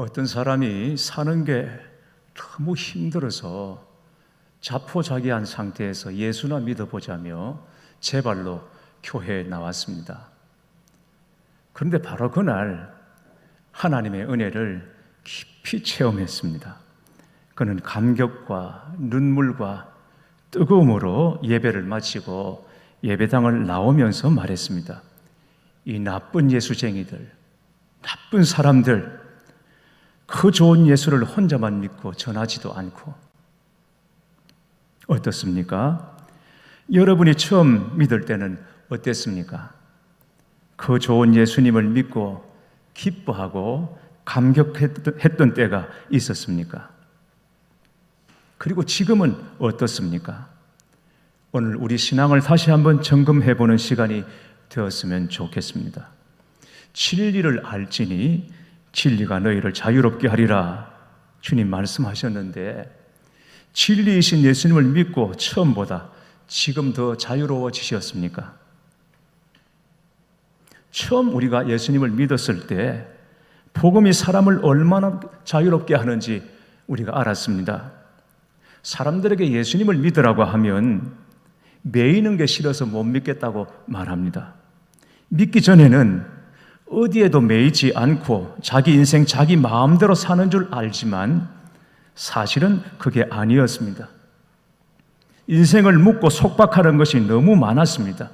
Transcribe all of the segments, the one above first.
어떤 사람이 사는 게 너무 힘들어서 자포자기한 상태에서 예수나 믿어보자며 제 발로 교회에 나왔습니다. 그런데 바로 그날 하나님의 은혜를 깊이 체험했습니다. 그는 감격과 눈물과 뜨거움으로 예배를 마치고 예배당을 나오면서 말했습니다. 이 나쁜 예수쟁이들, 나쁜 사람들, 그 좋은 예수를 혼자만 믿고 전하지도 않고 어떻습니까? 여러분이 처음 믿을 때는 어땠습니까? 그 좋은 예수님을 믿고 기뻐하고 감격했던 때가 있었습니까? 그리고 지금은 어떻습니까? 오늘 우리 신앙을 다시 한번 점검해 보는 시간이 되었으면 좋겠습니다. 진리를 알지니 진리가 너희를 자유롭게 하리라. 주님 말씀하셨는데 진리이신 예수님을 믿고 처음보다 지금 더 자유로워지셨습니까? 처음 우리가 예수님을 믿었을 때 복음이 사람을 얼마나 자유롭게 하는지 우리가 알았습니다. 사람들에게 예수님을 믿으라고 하면 매이는 게 싫어서 못 믿겠다고 말합니다. 믿기 전에는 어디에도 매이지 않고 자기 인생 자기 마음대로 사는 줄 알지만 사실은 그게 아니었습니다. 인생을 묻고 속박하는 것이 너무 많았습니다.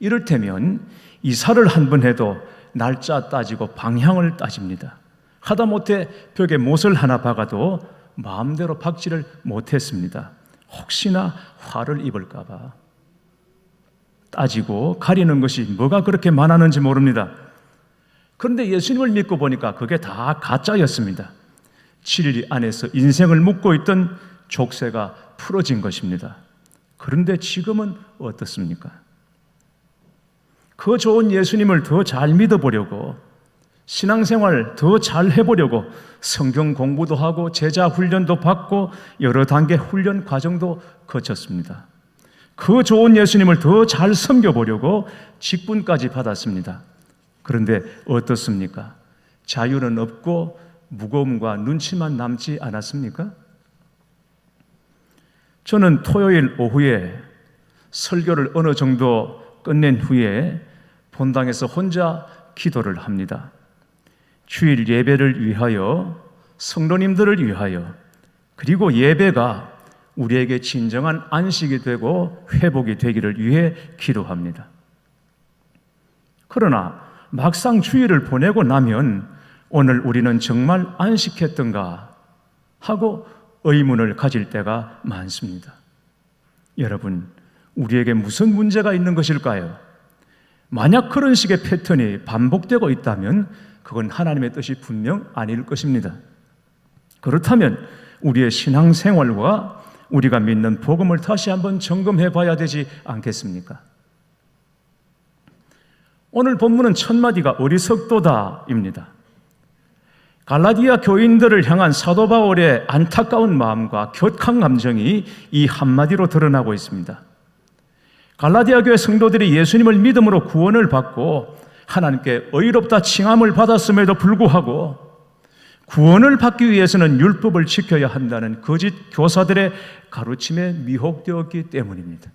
이를테면 이사를 한 번 해도 날짜 따지고 방향을 따집니다. 하다못해 벽에 못을 하나 박아도 마음대로 박지를 못했습니다. 혹시나 화를 입을까봐 따지고 가리는 것이 뭐가 그렇게 많았는지 모릅니다. 그런데 예수님을 믿고 보니까 그게 다 가짜였습니다. 진리 안에서 인생을 묻고 있던 족쇄가 풀어진 것입니다. 그런데 지금은 어떻습니까? 그 좋은 예수님을 더 잘 믿어보려고 신앙생활 더 잘 해보려고 성경 공부도 하고 제자 훈련도 받고 여러 단계 훈련 과정도 거쳤습니다. 그 좋은 예수님을 더 잘 섬겨보려고 직분까지 받았습니다. 그런데 어떻습니까? 자유는 없고 무거움과 눈치만 남지 않았습니까? 저는 토요일 오후에 설교를 어느 정도 끝낸 후에 본당에서 혼자 기도를 합니다. 주일 예배를 위하여 성도님들을 위하여 그리고 예배가 우리에게 진정한 안식이 되고 회복이 되기를 위해 기도합니다. 그러나 막상 주일을 보내고 나면 오늘 우리는 정말 안식했던가 하고 의문을 가질 때가 많습니다. 여러분, 우리에게 무슨 문제가 있는 것일까요? 만약 그런 식의 패턴이 반복되고 있다면 그건 하나님의 뜻이 분명 아닐 것입니다. 그렇다면 우리의 신앙생활과 우리가 믿는 복음을 다시 한번 점검해 봐야 되지 않겠습니까? 오늘 본문은 첫 마디가 어리석도다입니다. 갈라디아 교인들을 향한 사도 바울의 안타까운 마음과 격한 감정이 이 한마디로 드러나고 있습니다. 갈라디아 교회 성도들이 예수님을 믿음으로 구원을 받고 하나님께 의롭다 칭함을 받았음에도 불구하고 구원을 받기 위해서는 율법을 지켜야 한다는 거짓 교사들의 가르침에 미혹되었기 때문입니다.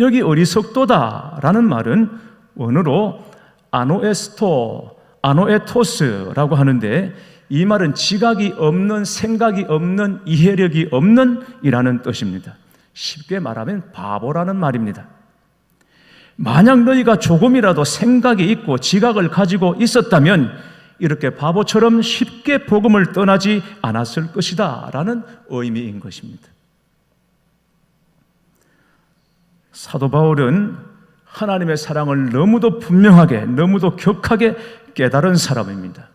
여기 어리석도다라는 말은 원어로 아노에스토, 아노에토스라고 하는데 이 말은 지각이 없는, 생각이 없는, 이해력이 없는 이라는 뜻입니다. 쉽게 말하면 바보라는 말입니다. 만약 너희가 조금이라도 생각이 있고 지각을 가지고 있었다면 이렇게 바보처럼 쉽게 복음을 떠나지 않았을 것이다. 라는 의미인 것입니다. 사도 바울은 하나님의 사랑을 너무도 분명하게, 너무도 격하게 깨달은 사람입니다.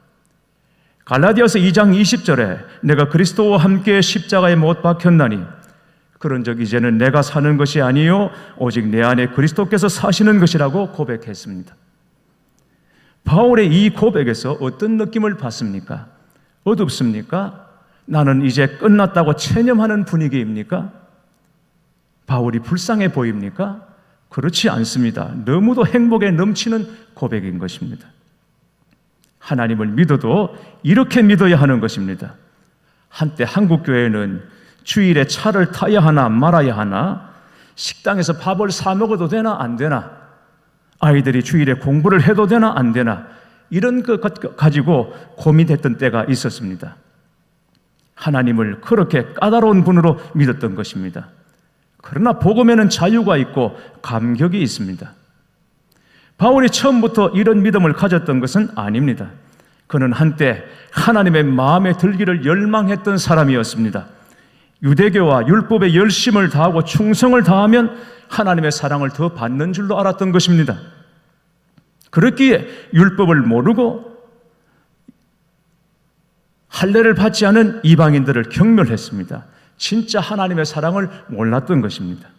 갈라디아서 2장 20절에 내가 그리스도와 함께 십자가에 못 박혔나니 그런 적 이제는 내가 사는 것이 아니요 오직 내 안에 그리스도께서 사시는 것이라고 고백했습니다. 바울의 이 고백에서 어떤 느낌을 받습니까? 어둡습니까? 나는 이제 끝났다고 체념하는 분위기입니까? 바울이 불쌍해 보입니까? 그렇지 않습니다. 너무도 행복에 넘치는 고백인 것입니다. 하나님을 믿어도 이렇게 믿어야 하는 것입니다. 한때 한국 교회는 주일에 차를 타야 하나 말아야 하나 식당에서 밥을 사 먹어도 되나 안 되나 아이들이 주일에 공부를 해도 되나 안 되나 이런 것 가지고 고민했던 때가 있었습니다. 하나님을 그렇게 까다로운 분으로 믿었던 것입니다. 그러나 복음에는 자유가 있고 감격이 있습니다. 바울이 처음부터 이런 믿음을 가졌던 것은 아닙니다. 그는 한때 하나님의 마음에 들기를 열망했던 사람이었습니다. 유대교와 율법에 열심을 다하고 충성을 다하면 하나님의 사랑을 더 받는 줄로 알았던 것입니다. 그렇기에 율법을 모르고 할례를 받지 않은 이방인들을 경멸했습니다. 진짜 하나님의 사랑을 몰랐던 것입니다.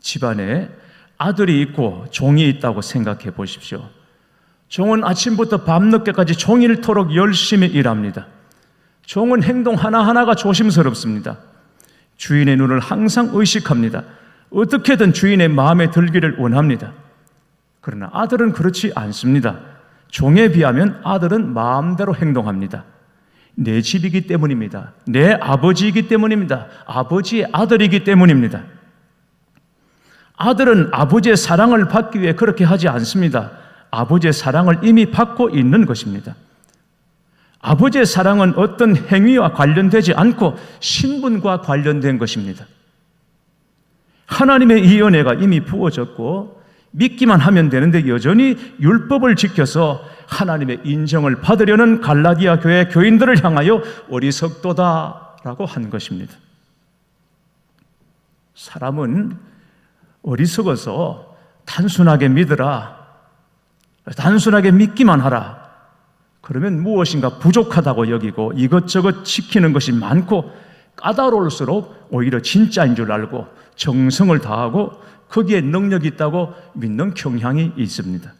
집안에 아들이 있고 종이 있다고 생각해 보십시오. 종은 아침부터 밤늦게까지 종일토록 열심히 일합니다. 종은 행동 하나하나가 조심스럽습니다. 주인의 눈을 항상 의식합니다. 어떻게든 주인의 마음에 들기를 원합니다. 그러나 아들은 그렇지 않습니다. 종에 비하면 아들은 마음대로 행동합니다. 내 집이기 때문입니다. 내 아버지이기 때문입니다. 아버지의 아들이기 때문입니다. 아들은 아버지의 사랑을 받기 위해 그렇게 하지 않습니다. 아버지의 사랑을 이미 받고 있는 것입니다. 아버지의 사랑은 어떤 행위와 관련되지 않고 신분과 관련된 것입니다. 하나님의 이 은혜가 이미 부어졌고 믿기만 하면 되는데 여전히 율법을 지켜서 하나님의 인정을 받으려는 갈라디아 교회 교인들을 향하여 어리석도다라고 한 것입니다. 사람은 어리석어서 단순하게 믿으라. 단순하게 믿기만 하라. 그러면 무엇인가 부족하다고 여기고 이것저것 지키는 것이 많고 까다로울수록 오히려 진짜인 줄 알고 정성을 다하고 거기에 능력이 있다고 믿는 경향이 있습니다.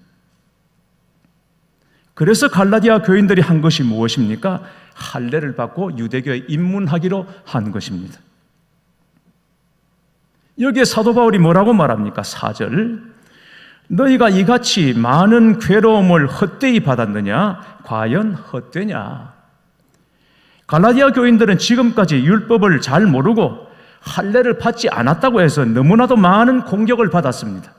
그래서 갈라디아 교인들이 한 것이 무엇입니까? 할례를 받고 유대교에 입문하기로 한 것입니다. 여기에 사도 바울이 뭐라고 말합니까? 4절. 너희가 이같이 많은 괴로움을 헛되이 받았느냐? 과연 헛되냐? 갈라디아 교인들은 지금까지 율법을 잘 모르고 할례를 받지 않았다고 해서 너무나도 많은 공격을 받았습니다.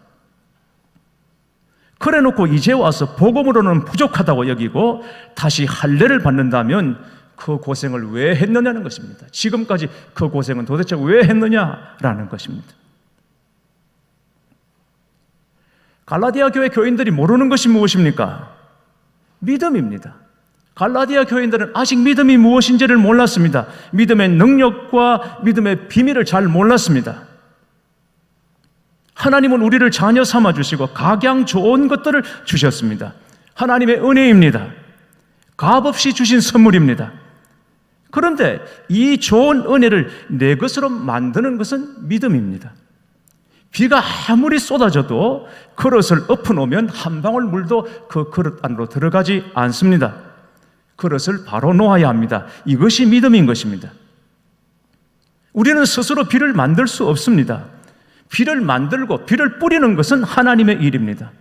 그래 놓고 이제 와서 복음으로는 부족하다고 여기고 다시 할례를 받는다면 그 고생을 왜 했느냐는 것입니다. 지금까지 그 고생은 도대체 왜 했느냐라는 것입니다. 갈라디아 교회 교인들이 모르는 것이 무엇입니까? 믿음입니다. 갈라디아 교인들은 아직 믿음이 무엇인지를 몰랐습니다. 믿음의 능력과 믿음의 비밀을 잘 몰랐습니다. 하나님은 우리를 자녀 삼아 주시고 각양 좋은 것들을 주셨습니다. 하나님의 은혜입니다. 값없이 주신 선물입니다. 그런데 이 좋은 은혜를 내 것으로 만드는 것은 믿음입니다. 비가 아무리 쏟아져도 그릇을 엎어놓으면 한 방울 물도 그 그릇 안으로 들어가지 않습니다. 그릇을 바로 놓아야 합니다. 이것이 믿음인 것입니다. 우리는 스스로 비를 만들 수 없습니다. 비를 만들고 비를 뿌리는 것은 하나님의 일입니다.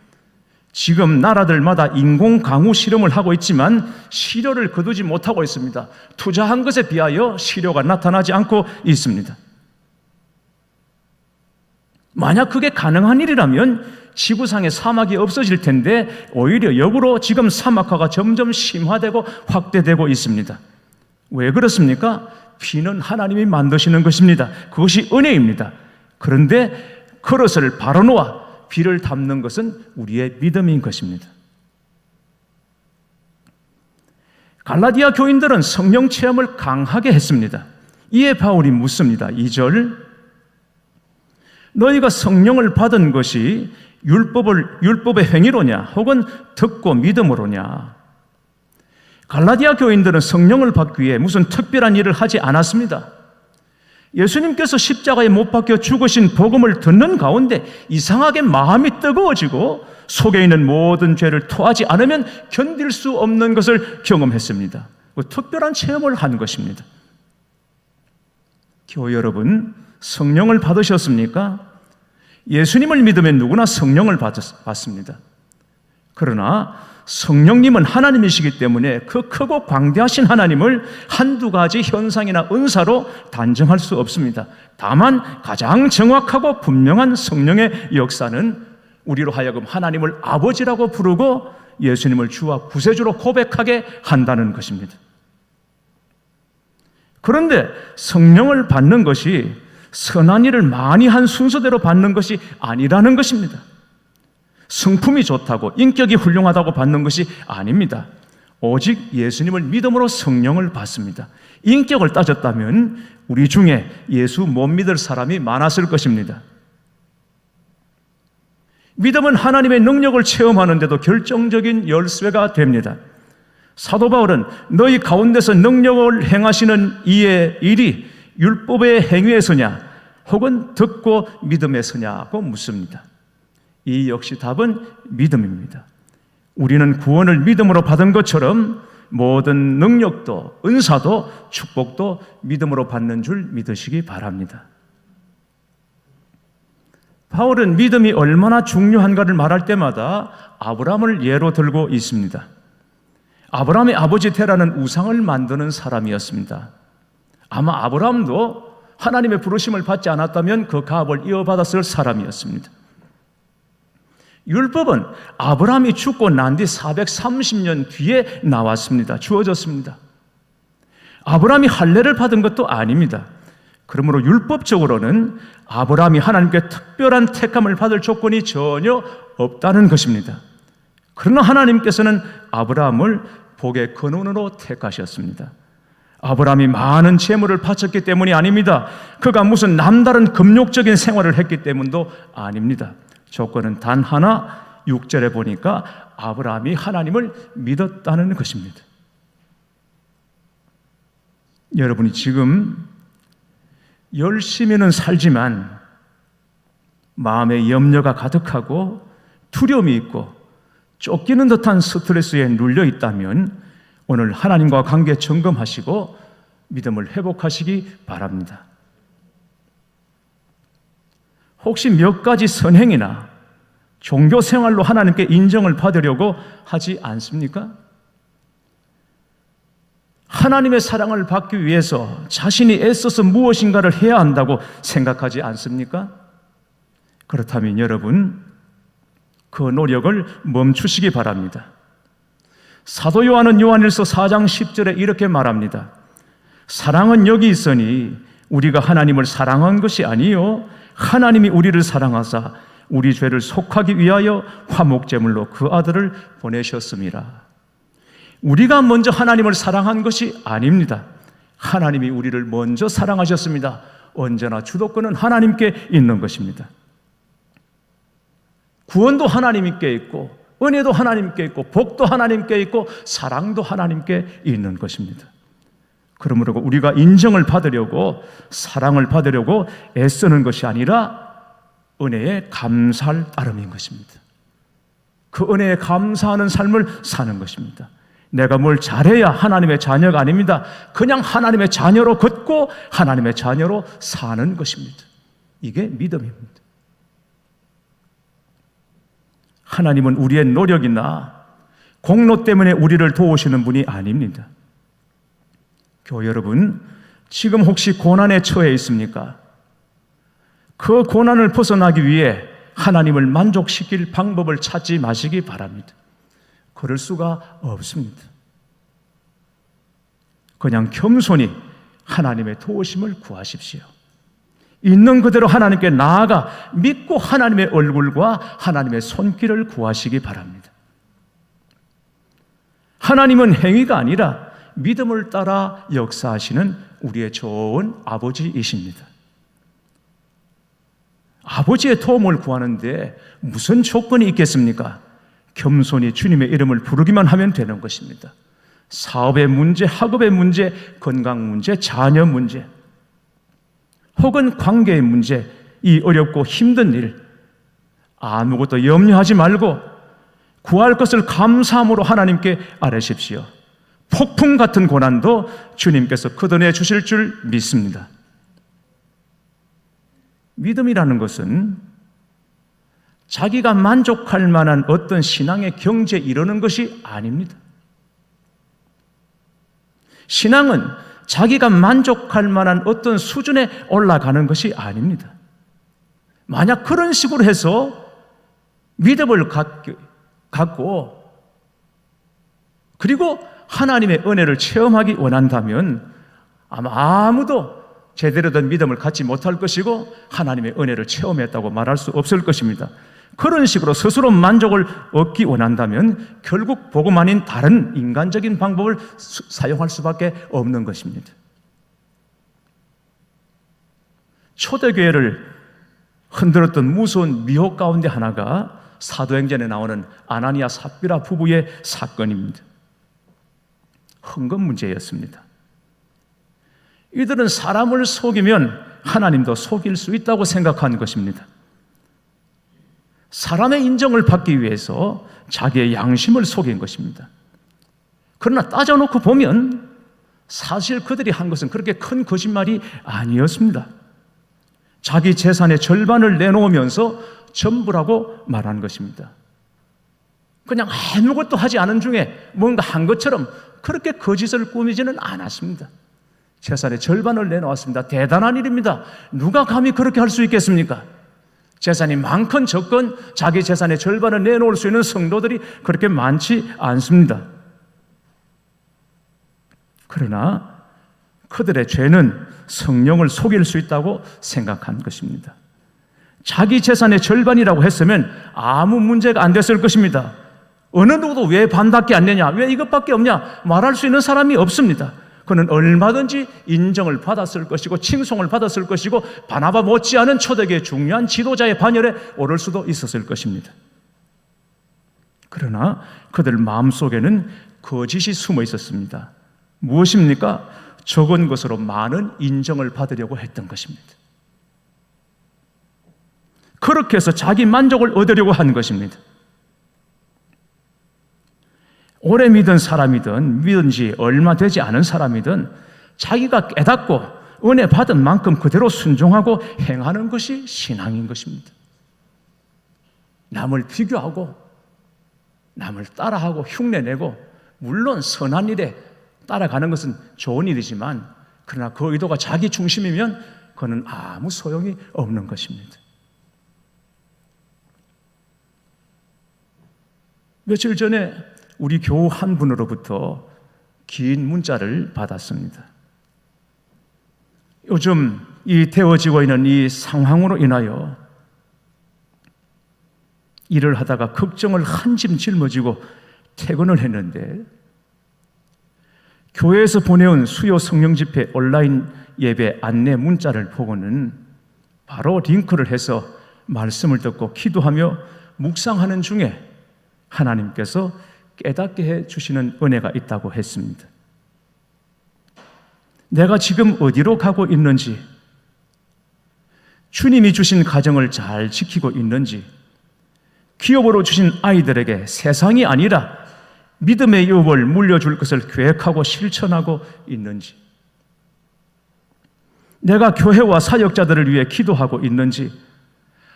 지금 나라들마다 인공 강우 실험을 하고 있지만 시료를 거두지 못하고 있습니다. 투자한 것에 비하여 시료가 나타나지 않고 있습니다. 만약 그게 가능한 일이라면 지구상에 사막이 없어질 텐데 오히려 역으로 지금 사막화가 점점 심화되고 확대되고 있습니다. 왜 그렇습니까? 비는 하나님이 만드시는 것입니다. 그것이 은혜입니다. 그런데 그릇을 바로 놓아 비를 담는 것은 우리의 믿음인 것입니다. 갈라디아 교인들은 성령 체험을 강하게 했습니다. 이에 바울이 묻습니다. 2절 너희가 성령을 받은 것이 율법을 율법의 행위로냐 혹은 듣고 믿음으로냐 갈라디아 교인들은 성령을 받기 위해 무슨 특별한 일을 하지 않았습니다. 예수님께서 십자가에 못 박혀 죽으신 복음을 듣는 가운데 이상하게 마음이 뜨거워지고 속에 있는 모든 죄를 토하지 않으면 견딜 수 없는 것을 경험했습니다. 그 특별한 체험을 한 것입니다. 교회 여러분, 성령을 받으셨습니까? 예수님을 믿으면 누구나 성령을 받습니다. 그러나 성령님은 하나님이시기 때문에 그 크고 광대하신 하나님을 한두 가지 현상이나 은사로 단정할 수 없습니다. 다만 가장 정확하고 분명한 성령의 역사는 우리로 하여금 하나님을 아버지라고 부르고 예수님을 주와 구세주로 고백하게 한다는 것입니다. 그런데 성령을 받는 것이 선한 일을 많이 한 순서대로 받는 것이 아니라는 것입니다. 성품이 좋다고 인격이 훌륭하다고 받는 것이 아닙니다. 오직 예수님을 믿음으로 성령을 받습니다. 인격을 따졌다면 우리 중에 예수 못 믿을 사람이 많았을 것입니다. 믿음은 하나님의 능력을 체험하는데도 결정적인 열쇠가 됩니다. 사도 바울은 너희 가운데서 능력을 행하시는 이의 일이 율법의 행위에서냐 혹은 듣고 믿음에서냐고 묻습니다. 이 역시 답은 믿음입니다. 우리는 구원을 믿음으로 받은 것처럼 모든 능력도 은사도 축복도 믿음으로 받는 줄 믿으시기 바랍니다. 바울은 믿음이 얼마나 중요한가를 말할 때마다 아브라함을 예로 들고 있습니다. 아브라함의 아버지 테라는 우상을 만드는 사람이었습니다. 아마 아브라함도 하나님의 부르심을 받지 않았다면 그 가업을 이어받았을 사람이었습니다. 율법은 아브라함이 죽고 난 뒤 430년 뒤에 나왔습니다. 주어졌습니다. 아브라함이 할례를 받은 것도 아닙니다. 그러므로 율법적으로는 아브라함이 하나님께 특별한 택함을 받을 조건이 전혀 없다는 것입니다. 그러나 하나님께서는 아브라함을 복의 근원으로 택하셨습니다. 아브라함이 많은 재물을 바쳤기 때문이 아닙니다. 그가 무슨 남다른 금욕적인 생활을 했기 때문도 아닙니다. 조건은 단 하나 6절에 보니까 아브라함이 하나님을 믿었다는 것입니다. 여러분이 지금 열심히는 살지만 마음에 염려가 가득하고 두려움이 있고 쫓기는 듯한 스트레스에 눌려 있다면 오늘 하나님과 관계 점검하시고 믿음을 회복하시기 바랍니다. 혹시 몇 가지 선행이나 종교 생활로 하나님께 인정을 받으려고 하지 않습니까? 하나님의 사랑을 받기 위해서 자신이 애써서 무엇인가를 해야 한다고 생각하지 않습니까? 그렇다면 여러분, 그 노력을 멈추시기 바랍니다. 사도 요한은 요한일서 4장 10절에 이렇게 말합니다. 사랑은 여기 있으니 우리가 하나님을 사랑한 것이 아니요 하나님이 우리를 사랑하사 우리 죄를 속하기 위하여 화목제물로 그 아들을 보내셨습니다. 우리가 먼저 하나님을 사랑한 것이 아닙니다. 하나님이 우리를 먼저 사랑하셨습니다. 언제나 주도권은 하나님께 있는 것입니다. 구원도 하나님께 있고, 은혜도 하나님께 있고, 복도 하나님께 있고, 사랑도 하나님께 있는 것입니다. 그러므로 우리가 인정을 받으려고, 사랑을 받으려고 애쓰는 것이 아니라 은혜에 감사할 따름인 것입니다. 그 은혜에 감사하는 삶을 사는 것입니다. 내가 뭘 잘해야 하나님의 자녀가 아닙니다. 그냥 하나님의 자녀로 걷고 하나님의 자녀로 사는 것입니다. 이게 믿음입니다. 하나님은 우리의 노력이나 공로 때문에 우리를 도우시는 분이 아닙니다. 교회 여러분, 지금 혹시 고난에 처해 있습니까? 그 고난을 벗어나기 위해 하나님을 만족시킬 방법을 찾지 마시기 바랍니다. 그럴 수가 없습니다. 그냥 겸손히 하나님의 도우심을 구하십시오. 있는 그대로 하나님께 나아가 믿고 하나님의 얼굴과 하나님의 손길을 구하시기 바랍니다. 하나님은 행위가 아니라 믿음을 따라 역사하시는 우리의 좋은 아버지이십니다. 아버지의 도움을 구하는데 무슨 조건이 있겠습니까? 겸손히 주님의 이름을 부르기만 하면 되는 것입니다. 사업의 문제, 학업의 문제, 건강 문제, 자녀 문제, 혹은 관계의 문제, 이 어렵고 힘든 일, 아무것도 염려하지 말고 구할 것을 감사함으로 하나님께 아뢰십시오. 폭풍 같은 고난도 주님께서 걷어내 주실 줄 믿습니다. 믿음이라는 것은 자기가 만족할 만한 어떤 신앙의 경지에 이르는 것이 아닙니다. 신앙은 자기가 만족할 만한 어떤 수준에 올라가는 것이 아닙니다. 만약 그런 식으로 해서 믿음을 갖고 그리고 하나님의 은혜를 체험하기 원한다면 아마 아무도 제대로 된 믿음을 갖지 못할 것이고 하나님의 은혜를 체험했다고 말할 수 없을 것입니다. 그런 식으로 스스로 만족을 얻기 원한다면 결국 복음 아닌 다른 인간적인 방법을 수, 사용할 수밖에 없는 것입니다. 초대교회를 흔들었던 무서운 미혹 가운데 하나가 사도행전에 나오는 아나니아 삽비라 부부의 사건입니다. 헌금 문제였습니다. 이들은 사람을 속이면 하나님도 속일 수 있다고 생각한 것입니다. 사람의 인정을 받기 위해서 자기의 양심을 속인 것입니다. 그러나 따져놓고 보면 사실 그들이 한 것은 그렇게 큰 거짓말이 아니었습니다. 자기 재산의 절반을 내놓으면서 전부라고 말한 것입니다. 그냥 아무것도 하지 않은 중에 뭔가 한 것처럼 그렇게 거짓을 꾸미지는 않았습니다. 재산의 절반을 내놓았습니다. 대단한 일입니다. 누가 감히 그렇게 할 수 있겠습니까? 재산이 많건 적건 자기 재산의 절반을 내놓을 수 있는 성도들이 그렇게 많지 않습니다. 그러나 그들의 죄는 성령을 속일 수 있다고 생각한 것입니다. 자기 재산의 절반이라고 했으면 아무 문제가 안 됐을 것입니다. 어느 누구도 왜 반밖에 안 되냐? 왜 이것밖에 없냐? 말할 수 있는 사람이 없습니다. 그는 얼마든지 인정을 받았을 것이고 칭송을 받았을 것이고 바나바 못지않은 초대교의 중요한 지도자의 반열에 오를 수도 있었을 것입니다. 그러나 그들 마음속에는 거짓이 숨어 있었습니다. 무엇입니까? 적은 것으로 많은 인정을 받으려고 했던 것입니다. 그렇게 해서 자기 만족을 얻으려고 한 것입니다. 오래 믿은 사람이든 믿은 지 얼마 되지 않은 사람이든 자기가 깨닫고 은혜 받은 만큼 그대로 순종하고 행하는 것이 신앙인 것입니다. 남을 비교하고 남을 따라하고 흉내내고 물론 선한 일에 따라가는 것은 좋은 일이지만 그러나 그 의도가 자기 중심이면 그는 아무 소용이 없는 것입니다. 며칠 전에 우리 교우 한 분으로부터 긴 문자를 받았습니다. 요즘 이 되어지고 있는 이 상황으로 인하여 일을 하다가 걱정을 한짐 짊어지고 퇴근을 했는데 교회에서 보내온 수요 성령 집회 온라인 예배 안내 문자를 보고는 바로 링크를 해서 말씀을 듣고 기도하며 묵상하는 중에 하나님께서 깨닫게 해 주시는 은혜가 있다고 했습니다. 내가 지금 어디로 가고 있는지, 주님이 주신 가정을 잘 지키고 있는지, 기업으로 주신 아이들에게 세상이 아니라 믿음의 유업을 물려줄 것을 계획하고 실천하고 있는지, 내가 교회와 사역자들을 위해 기도하고 있는지,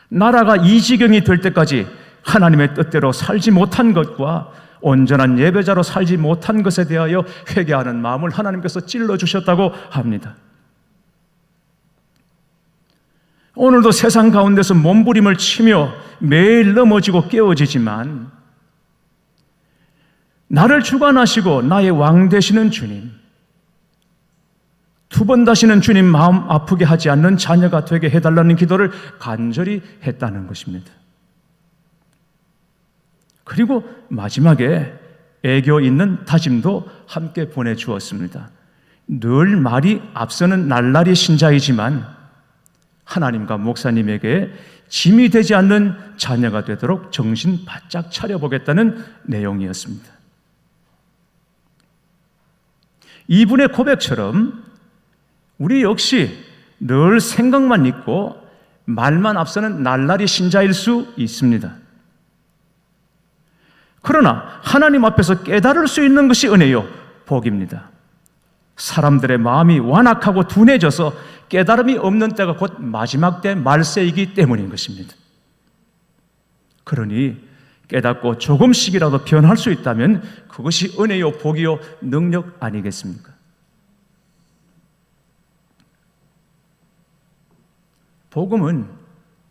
나라가 이 지경이 될 때까지 하나님의 뜻대로 살지 못한 것과 온전한 예배자로 살지 못한 것에 대하여 회개하는 마음을 하나님께서 찔러 주셨다고 합니다. 오늘도 세상 가운데서 몸부림을 치며 매일 넘어지고 깨어지지만 나를 주관하시고 나의 왕 되시는 주님, 두 번 다시는 주님 마음 아프게 하지 않는 자녀가 되게 해달라는 기도를 간절히 했다는 것입니다. 그리고 마지막에 애교 있는 다짐도 함께 보내주었습니다. 늘 말이 앞서는 날라리 신자이지만 하나님과 목사님에게 짐이 되지 않는 자녀가 되도록 정신 바짝 차려보겠다는 내용이었습니다. 이분의 고백처럼 우리 역시 늘 생각만 있고 말만 앞서는 날라리 신자일 수 있습니다. 그러나 하나님 앞에서 깨달을 수 있는 것이 은혜요, 복입니다. 사람들의 마음이 완악하고 둔해져서 깨달음이 없는 때가 곧 마지막 때 말세이기 때문인 것입니다. 그러니 깨닫고 조금씩이라도 변할 수 있다면 그것이 은혜요, 복이요, 능력 아니겠습니까? 복음은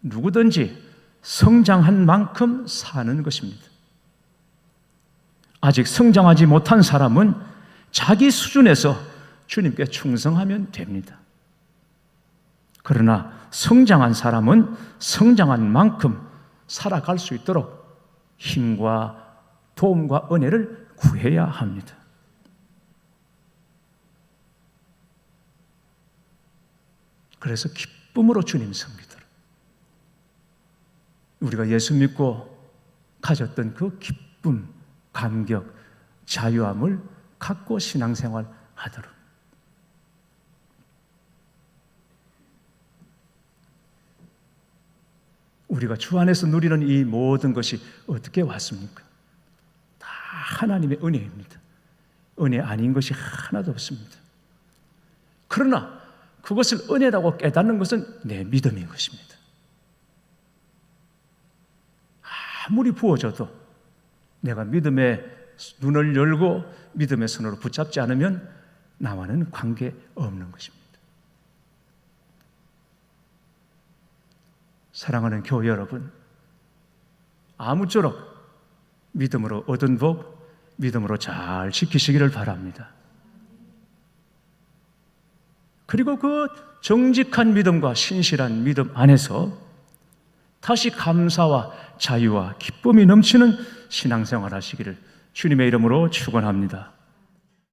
누구든지 성장한 만큼 사는 것입니다. 아직 성장하지 못한 사람은 자기 수준에서 주님께 충성하면 됩니다. 그러나 성장한 사람은 성장한 만큼 살아갈 수 있도록 힘과 도움과 은혜를 구해야 합니다. 그래서 기쁨으로 주님 섬기도록 우리가 예수 믿고 가졌던 그 기쁨, 감격, 자유함을 갖고 신앙생활 하도록 우리가 주 안에서 누리는 이 모든 것이 어떻게 왔습니까? 다 하나님의 은혜입니다. 은혜 아닌 것이 하나도 없습니다. 그러나 그것을 은혜라고 깨닫는 것은 내 믿음인 것입니다. 아무리 부어져도 내가 믿음의 눈을 열고 믿음의 손으로 붙잡지 않으면 나와는 관계 없는 것입니다. 사랑하는 교회 여러분, 아무쪼록 믿음으로 얻은 복, 믿음으로 잘 지키시기를 바랍니다. 그리고 그 정직한 믿음과 신실한 믿음 안에서 다시 감사와 자유와 기쁨이 넘치는 신앙생활 하시기를 주님의 이름으로 축원합니다.